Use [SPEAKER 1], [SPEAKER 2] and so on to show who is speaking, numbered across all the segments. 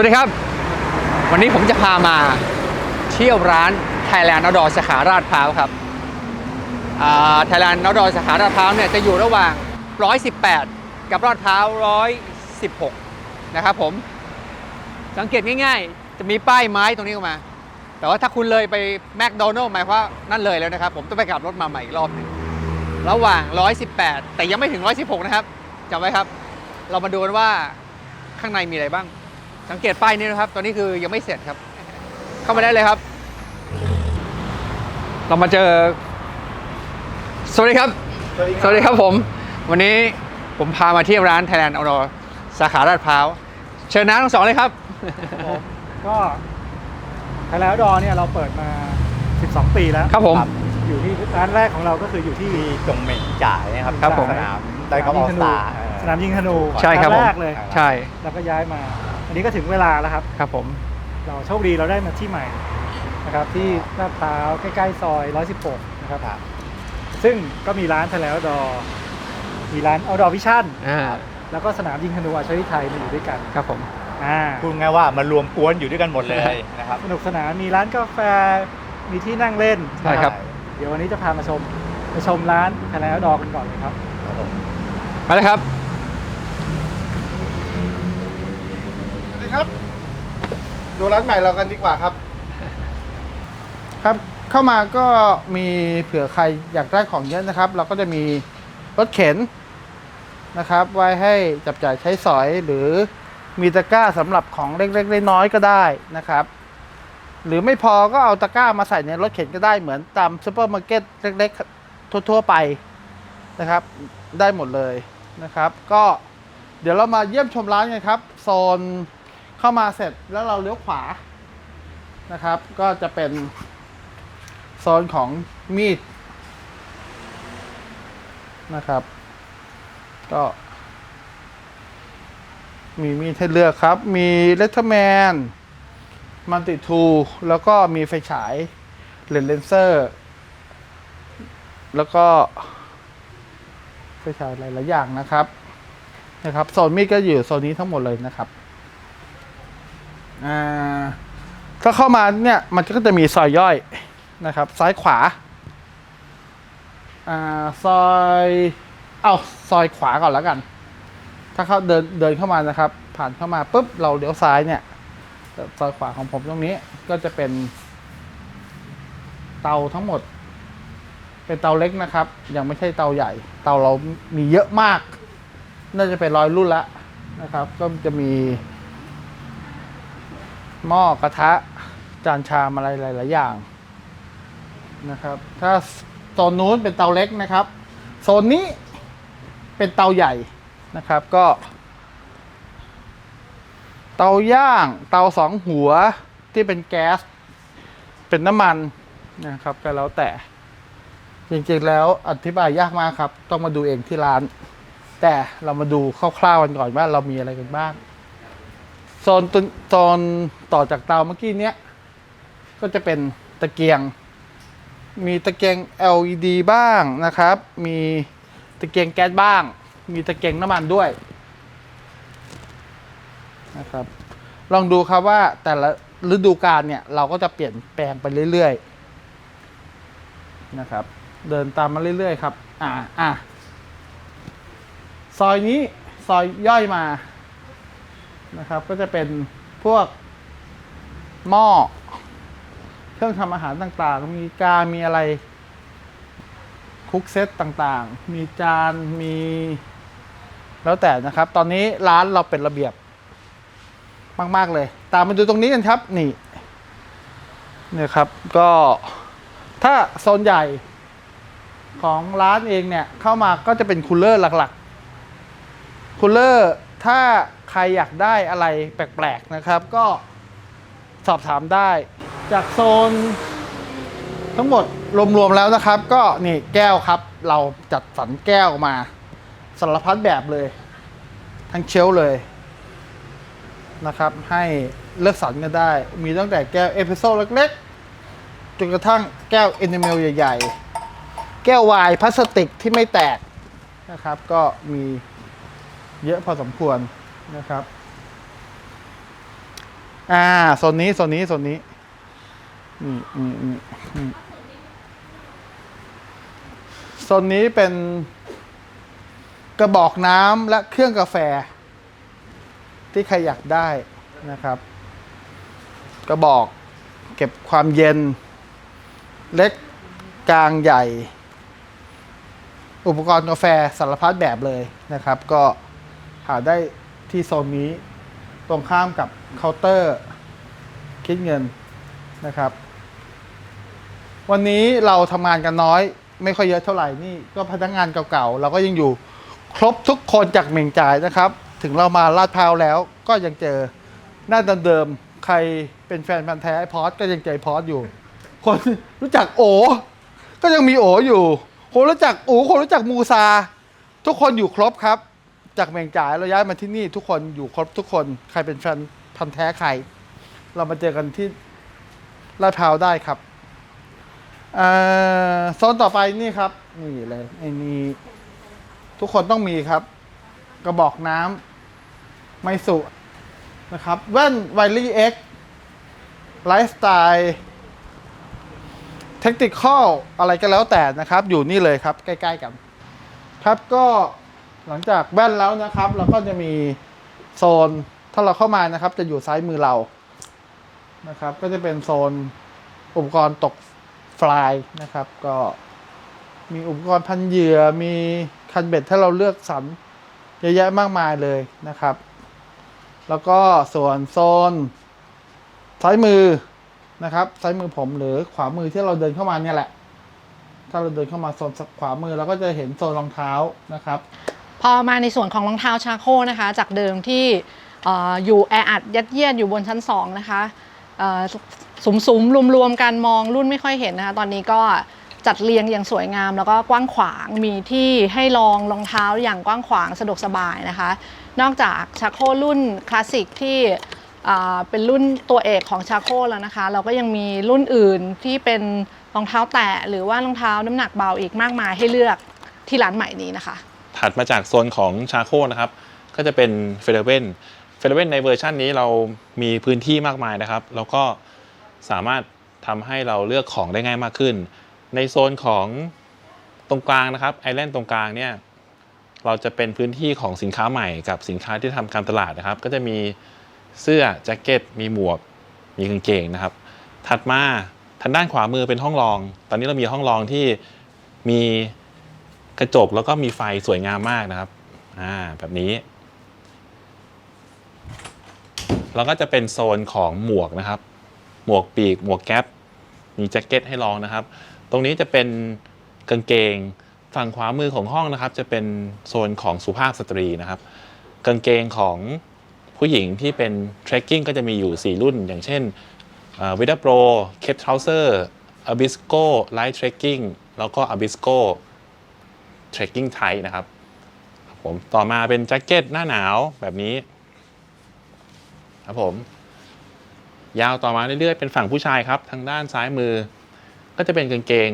[SPEAKER 1] วัสดีครับ วันนี้ผมจะพามาเที่ยวร้าน Thailand Outdoor สาขาราดพร้าวครับไทยแลนด์ Outdoor สาขาราดพร้าวเนี่ยจะอยู่ระหว่าง 118 กับราดพร้าว 116 นะครับผม สังเกตง่ายๆ จะมีป้ายไม้ตรงนี้ออกมา แต่ว่าถ้าคุณเลยไปแมคโดนัลล์หมายว่านั่นเลยแล้วนะครับ ผมต้องไปกลับรถมาใหม่อีกรอบหนึงระหว่าง 118 แต่ยังไม่ถึง 116 นะครับจำไว้ครับ เรามาดูกันว่าข้างในมีอะไรบ้าง สังเกตป้ายนี้นะครับ ตอนนี้คือยังไม่เสร็จครับ เข้ามาได้เลยครับ เรามาเจอ สวัสดีครับ สวัสดีครับผม วันนี้ผมพามาเที่ยวร้าน Thailand Outdoor สาขาลาดพร้าว เชิญน้าทั้งสองเลยครับ
[SPEAKER 2] ผมก็ไทยแล้วดอเนี่ยเราเปิดมา 12 ปีแล้ว
[SPEAKER 1] ครับผม
[SPEAKER 2] อยู่ที่ร้านแรกของเราก็คืออยู่ที่
[SPEAKER 3] ที่จงเหม่งจ่ายนะครับ
[SPEAKER 1] ครับผม
[SPEAKER 3] สนามได้เขาออสตาร์
[SPEAKER 2] สนามยิงธนู
[SPEAKER 1] ใช่ครับผม
[SPEAKER 2] นแรกเลย
[SPEAKER 1] ใช่
[SPEAKER 2] แล้วก็ย้ายมา อันนี้ก็ถึงเวลาแล้วครับ
[SPEAKER 1] ครับผม
[SPEAKER 2] เราโชคดีเราได้มาที่ใหม่นะครับ ที่ลาดพร้าวใกล้ๆซอย 116 นะครับ
[SPEAKER 3] ครับ
[SPEAKER 2] ซึ่งก็มีร้านไทยแล้วดอ มีร้านเอาดอวิชั่น
[SPEAKER 1] อ่า
[SPEAKER 2] แล้วก็สนามยิงธนูอาชีพไทยมาอยู่ด้วยกัน
[SPEAKER 1] ครับผม
[SPEAKER 2] อ่า
[SPEAKER 3] พูดง่ายว่ามารวมกวนอยู่ด้วยกันหมดเลยนะครับ
[SPEAKER 2] สนุกสนานมีร้านกาแฟมีที่นั่งเล่น
[SPEAKER 1] ใช่ครับ
[SPEAKER 2] เดี๋ยววันนี้จะพามาชมมาชมร้านไทยแลนด์ดอกันก่อนเลยครับ
[SPEAKER 3] ครับผม
[SPEAKER 1] มาเลยครับ
[SPEAKER 4] สวัสดี ครับ ดูร้านใหม่เรากันดีกว่าครับ ครับเข้ามาก็มีเผื่อใครอยากได้ของเยอะนะครับ เราก็จะมีรถเข็นนะครับ ไว้ให้จับจ่ายใช้สอยหรือมีตะกร้าสำหรับของเล็กๆน้อยๆก็ได้นะครับ หรือไม่พอก็เอาตะกร้ามาใส่ในรถเข็นก็ได้เหมือนตามซูเปอร์มาร์เก็ตเล็กๆ ทั่วๆไปนะครับ ได้หมดเลยนะครับ ก็เดี๋ยวเรามาเยี่ยมชมร้านกันครับโซน เข้ามาเสร็จแล้วเราเลี้ยวขวานะครับ ก็จะเป็นโซนของมีดนะครับ ก็มีมีดให้เลือกครับ มีเลตเทอร์แมนมัลติทูแล้วก็มีไฟฉายเลนเลนเซอร์ แล้วก็ไฟฉายหลายๆอย่างนะครับนะครับโซนมีดก็อยู่โซนนี้ทั้งหมดเลยนะครับ อ่าถ้าเข้ามาเนี่ยมันก็จะมีซอยย่อยนะครับ ซ้ายขวาอ่าซอยเอาซอยขวาก่อนแล้วกัน ถ้าเขาเดินเดินเข้ามานะครับ ผ่านเข้ามาปุ๊บเราเลี้ยวซ้ายเนี่ยซอยขวาของผมตรงนี้ก็จะเป็น เตาทั้งหมด เป็นเตาเล็กนะครับ ยังไม่ใช่เตาใหญ่ เตาเรามีเยอะมาก น่าจะเป็นร้อยรุ่นละนะครับ ก็จะมี หม้อกระทะ จานชามอะไรหลายๆอย่างนะครับ ถ้าโซนนู้นเป็นเตาเล็กนะครับ โซนนี้เป็นเตาใหญ่นะครับก็ เตาย่าง เตาสองหัวที่เป็นแก๊ส เป็นน้ำมันนะครับก็แล้วแต่ จริงๆแล้วอธิบายยากมากครับ ต้องมาดูเองที่ร้าน แต่เรามาดูคร่าวๆกันก่อนว่าเรามีอะไรกันบ้าง โซนตุนโซนต่อจากเตาเมื่อกี้เนี้ย ก็จะเป็นตะเกียง มีตะเกียง LED บ้างนะครับ มีตะเกียงแก๊สบ้าง มีตะเกียงน้ำมันด้วยนะครับ ลองดูครับว่าแต่ละฤดูกาลเนี่ยเราก็จะเปลี่ยนแปลงไปเรื่อยๆนะครับ เดินตามมาเรื่อยๆครับ อ่าอ่าซอยนี้ซอยย่อยมา นะครับ ก็จะเป็นพวกหม้อ เครื่องทำอาหารต่างๆ มีกา มีอะไร คุกเซตต่างๆ มีจาน มี แล้วแต่นะครับ ตอนนี้ร้านเราเป็นระเบียบ มาก ๆ เลย ตามมาดูตรงนี้กันครับ นี่เนี่ยครับ ก็ถ้าโซนใหญ่ของร้านเองเนี่ย เข้ามาก็จะเป็นคูลเลอร์หลักๆคูลเลอร์ ถ้าใครอยากได้อะไรแปลกๆนะครับ ก็สอบถามได้ จากโซน ทั้งหมดรวมๆแล้วนะครับ ก็นี่แก้วครับ เราจัดสรรแก้วมาสารพัดแบบเลย ทั้งเชลเลยนะครับ ให้เลือกสรรกันได้ มีตั้งแต่แก้วเอสเปรสโซ่เล็กๆจนกระทั่งแก้วเอนเมลใหญ่ ๆ แก้ววน์พลาสติกที่ไม่แตกนะครับ ก็มี เยอะพอสมควรนะครับอ่าโซนนี้โซนนี้โซนนี้นี่นี่นี่โซนนี้เป็นกระบอกน้ำและเครื่องกาแฟ ที่ใครอยากได้นะครับ กระบอกเก็บความเย็น เล็กกลางใหญ่ อุปกรณ์กาแฟสารพัดแบบเลยนะครับ ก็ หาได้ที่โซนนี้ ตรงข้ามกับเคาน์เตอร์คิดเงินนะครับ วันนี้เราทำงานกันน้อย ไม่ค่อยเยอะเท่าไหร่นี่ก็พนักงานเก่าๆ เราก็ยังอยู่ครบทุกคนจากเหม่งจ่ายนะครับ ถึงเรามาลาดพร้าวแล้วก็ยังเจอหน้าเดิมๆใครเป็นแฟนพันธ์แท้ไอพอดก็ยังเจอพอดอยู่ คนรู้จักโอ ก็ยังมีโออยู่ คนรู้จักอูคนรู้จักมูซา ทุกคนอยู่ครบครับ จากเมงจ่ายเราย้ายมาที่นี่ทุกคนอยู่ครบทุกคนใครเป็นแฟนพันธ์แท้ใคร เรามาเจอกันที่ลาดพร้าวได้ครับอ่อโซนต่อไปนี่ครับ นี่เลยไอ้นี่ทุกคนต้องมีครับ กระบอกน้ำไมสุนะครับแว่นไวลี่เอ็กไลฟ์สไตล์เทคนิคอลอะไรก็แล้วแต่นะครับ อยู่นี่เลยครับ ใกล้ ๆ กัน ครับก็ หลังจากแว่นแล้วนะครับ เราก็จะมีโซนถ้าเราเข้ามานะครับ จะอยู่ซ้ายมือเรานะครับ ก็จะเป็นโซนอุปกรณ์ตกฟลายนะครับ ก็มีอุปกรณ์พันเหยื่อมีคันเบ็ดถ้าเราเลือกสรรเยอะแยะมากมายเลยนะครับ แล้วก็ส่วนโซนซ้ายมือนะครับซ้ายมือผมหรือขวามือที่เราเดินเข้ามาเนี่ยแหละ ถ้าเราเดินเข้ามาโซนขวามือเราก็จะเห็นโซนรองเท้านะครับ
[SPEAKER 5] พอมาในส่วนของรองเท้าชาโคนะคะ จากเดิมที่ออยู่แออัดยัดเยียดอยู่บนชั้น 2 นะคะสุมสุมรวมรวมๆกันมองรุ่นไม่ค่อยเห็นนะคะ ตอนนี้ก็จัดเรียงอย่างสวยงาม แล้วก็กว้างขวางมีที่ให้ลองรองเท้าอย่างกว้างขวางสะดวกสบายนะคะ นอกจากชาโครุ่นคลาสสิกที่เป็นรุ่นตัวเอกของชาโคแล้วนะคะ เราก็ยังมีรุ่นอื่นที่เป็นรองเท้าแตะหรือว่ารองเท้าน้ำหนักเบาอีกมากมายให้เลือกที่ร้านใหม่นี้นะคะ
[SPEAKER 6] ถัดมาจากโซนของชาโคนะครับ ก็จะเป็นเฟเดเวนเฟเดเวนในเวอร์ชันนี้เรามีพื้นที่มากมายนะครับ แล้วก็สามารถทำให้เราเลือกของได้ง่ายมากขึ้น ในโซนของตรงกลางนะครับไอแลนด์ตรงกลางเนี่ยเราจะเป็นพื้นที่ของสินค้าใหม่กับสินค้าที่ทำการตลาดนะครับ ก็จะมีเสื้อแจ็คเก็ต มีหมวก มีกางเกงนะครับ ถัดมาทางด้านขวามือเป็นห้องรอง ตอนนี้เรามีห้องรองที่มี กระจกแล้วก็มีไฟสวยงามมากนะครับ อ่า แบบนี้ แล้วก็จะเป็นโซนของหมวกนะครับ หมวกปีก หมวกแก๊ป มีแจ็คเก็ตให้ลองนะครับ ตรงนี้จะเป็นกางเกง ฝั่งขวามือของห้องนะครับ จะเป็นโซนของสุภาพสตรีนะครับ กางเกงของผู้หญิงที่เป็นเทรคกิ้งก็จะมีอยู่ 4 รุ่น อย่างเช่นวิดาโปรเคปทราวเซอร์อ b ิสโกไลท์เทรคกิ้งแล้วก็อ b ิสโก trekking tight นะครับผมต่อมาเป็นแจ็คเก็ตหน้าหนาวแบบนี้ ครับผม ยาวต่อมาเรื่อยๆ เป็นฝั่งผู้ชายครับ ทางด้านซ้ายมือ ก็จะเป็นกางเกง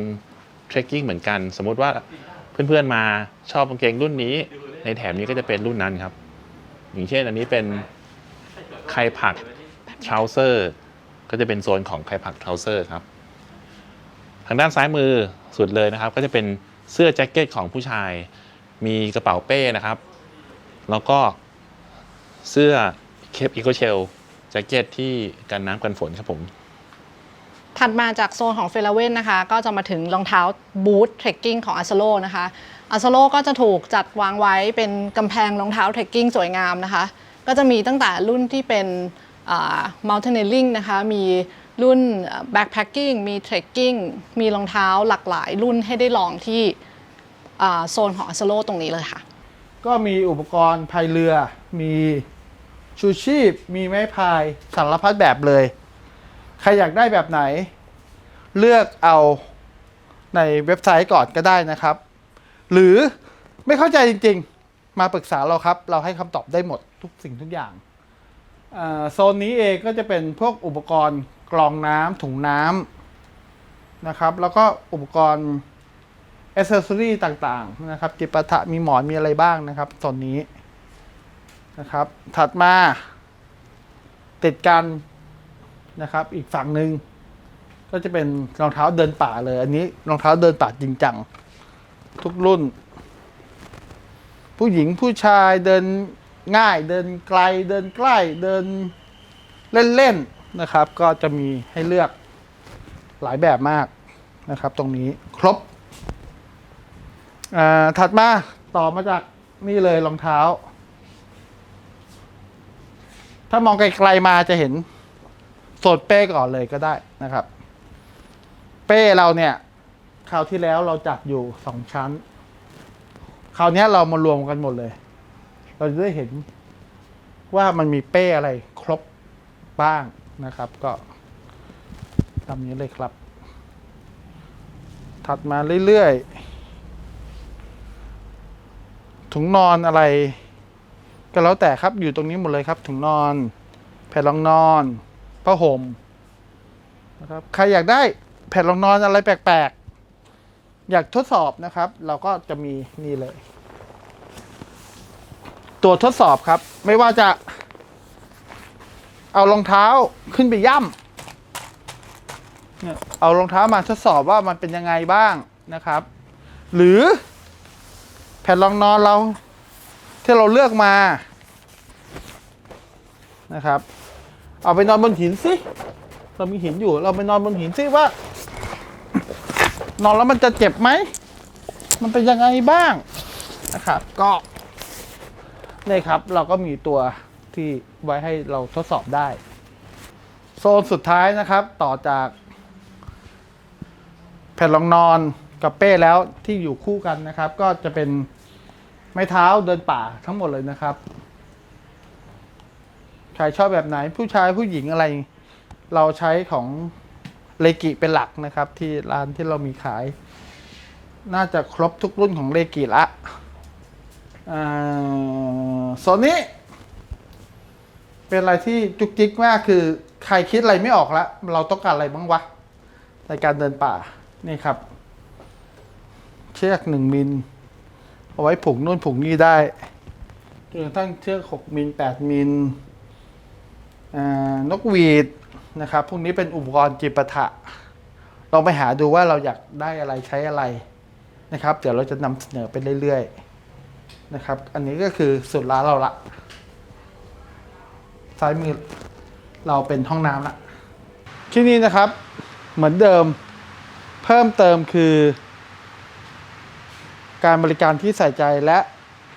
[SPEAKER 6] trekking เหมือนกัน สมมุติว่าเพื่อนๆมาชอบกางเกงรุ่นนี้ ในแถมนี้ก็จะเป็นรุ่นนั้นครับ อย่างเช่นอันนี้เป็นไคผักทราวเซอร์ก็จะเป็นโซนของไคผักทราวเซอร์ครับ ทางด้านซ้ายมือสุดเลยนะครับ ก็จะเป็น เสื้อแจ็คเก็ตของผู้ชาย มีกระเป๋าเป้นะครับ แล้วก็เสื้อเคปอีโคเชลแจ็คเก็ตที่กันน้ำกันฝนครับผม
[SPEAKER 5] ถัดมาจากโซนของเฟลเว่นนะคะ ก็จะมาถึงรองเท้าบูทเทรคกิ้งของอัสโลนะคะอัสโลก็จะถูกจัดวางไว้เป็นกำแพงรองเท้าเทรคกิ้งสวยงามนะคะ ก็จะมีตั้งแต่รุ่นที่เป็นมัลติเนลลิงนะคะ มี รุ่นแบ็คแพคกิ้งมีเทรคกิ้งมีรองเท้าหลากหลาย รุ่นให้ได้ลองที่โซนของอัสโลตรงนี้เลยค่ะ
[SPEAKER 4] ก็มีอุปกรณ์พายเรือ มีชูชีพ มีไม้พายสารพัดแบบเลย ใครอยากได้แบบไหน เลือกเอาในเว็บไซต์ก่อนก็ได้นะครับ หรือไม่เข้าใจจริง ๆ มาปรึกษาเราครับ เราให้คำตอบได้หมดทุกสิ่งทุกอย่างโซนนี้เองก็จะเป็นพวกอุปกรณ์ กรองน้ำถุงน้ำนะครับ แล้วก็อุปกรณ์อ c เซสซอรี่ต่างๆ นะครับ จิปาถะมีหมอนมีอะไรบ้างนะครับส่วนนี้นะครับ ถัดมา ติดกันนะครับ อีกฝั่งหนึ่งก็จะเป็นรองเท้าเดินป่าเลย อันนี้รองเท้าเดินป่าจริงจัง ทุกรุ่น ผู้หญิงผู้ชายเดินง่าย เดินไกลเดินใกล้เดินเล่นๆ นะครับ ก็จะมีให้เลือกหลายแบบมากนะครับ ตรงนี้ครบอ่าถัดมาต่อมาจากนี่เลยรองเท้า ถ้ามองไกลๆมาจะเห็นโซนเป้ก่อนเลยก็ได้นะครับ เป้เราเนี่ยคราวที่แล้วเราจัดอยู่สองชั้น คราวเนี้ยเรามารวมกันหมดเลย เราจะได้เห็นว่ามันมีเป้อะไรครบบ้าง นะครับ ก็ตามนี้เลยครับ ถัดมาเรื่อยๆ ถุงนอนอะไร ก็แล้วแต่ครับอยู่ตรงนี้หมดเลยครับ ถุงนอนแผ่นรองนอนผ้าห่มนะครับใครอยากได้แผ่นรองนอนอะไรแปลกๆ อยากทดสอบนะครับ เราก็จะมีนี่เลย ตัวทดสอบครับ ไม่ว่าจะ เอารองเท้าขึ้นไปย่ำเนี่ยเอารองเท้ามาทดสอบว่ามันเป็นยังไงบ้างนะครับ หรือ แผ่นรองนอนเรา ที่เราเลือกมานะครับ เอาไปนอนบนหินสิเรามีหินอยู่ เราไปนอนบนหินสิว่า นอนแล้วมันจะเจ็บไหมมันเป็นยังไงบ้างนะครับ ก็นี่ครับ เราก็มีตัว ที่ไว้ให้เราทดสอบได้ โซนสุดท้ายนะครับต่อจากแผ่นรองนอนกับเป้แล้วที่อยู่คู่กันนะครับ ก็จะเป็นไม้เท้าเดินป่าทั้งหมดเลยนะครับใครชอบแบบไหนผู้ชายผู้หญิงอะไร เราใช้ของเลกิเป็นหลักนะครับ ที่ร้านที่เรามีขาย น่าจะครบทุกรุ่นของเลกิละโซนนี้ เป็นอะไรที่จุกจิกมากคือใครคิดอะไรไม่ออกละเราต้องการอะไรบ้างวะในการเดินป่านี่ครับ เชือกหนึ่งมิลเอาไว้ผูกนู่นผูกนี่ได้จนกระทั่งเชือก6มิล8มิลนกหวีดนะครับพวกนี้เป็นอุปกรณ์จิปาถะลองไปหาดูว่าเราอยากได้อะไรใช้อะไรนะครับ เดี๋ยวเราจะนำเสนอไปเรื่อยๆนะครับ อันนี้ก็คือสุดร้าเราละ ซ้ายมือเราเป็นห้องน้ำละที่นี่นะครับเหมือนเดิมเพิ่มเติมคือ การบริการที่ใส่ใจและ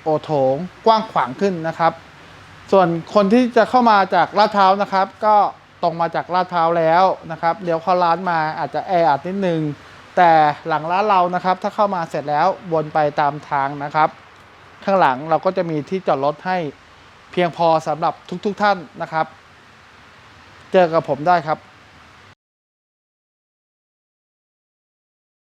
[SPEAKER 4] โอโถงกว้างขวางขึ้นนะครับ ส่วนคนที่จะเข้ามาจากลาดพร้าวนะครับ ก็ตรงมาจากลาดพร้าวแล้วนะครับเลี้ยวเข้าร้านมาอาจจะแออัดนิดนึง แต่หลังร้านเรานะครับ ถ้าเข้ามาเสร็จแล้ววนไปตามทางนะครับ ข้างหลังเราก็จะมีที่จอดรถให้ เพียงพอสำหรับทุกๆทท่านนะครับ เจอกับผมได้ครับ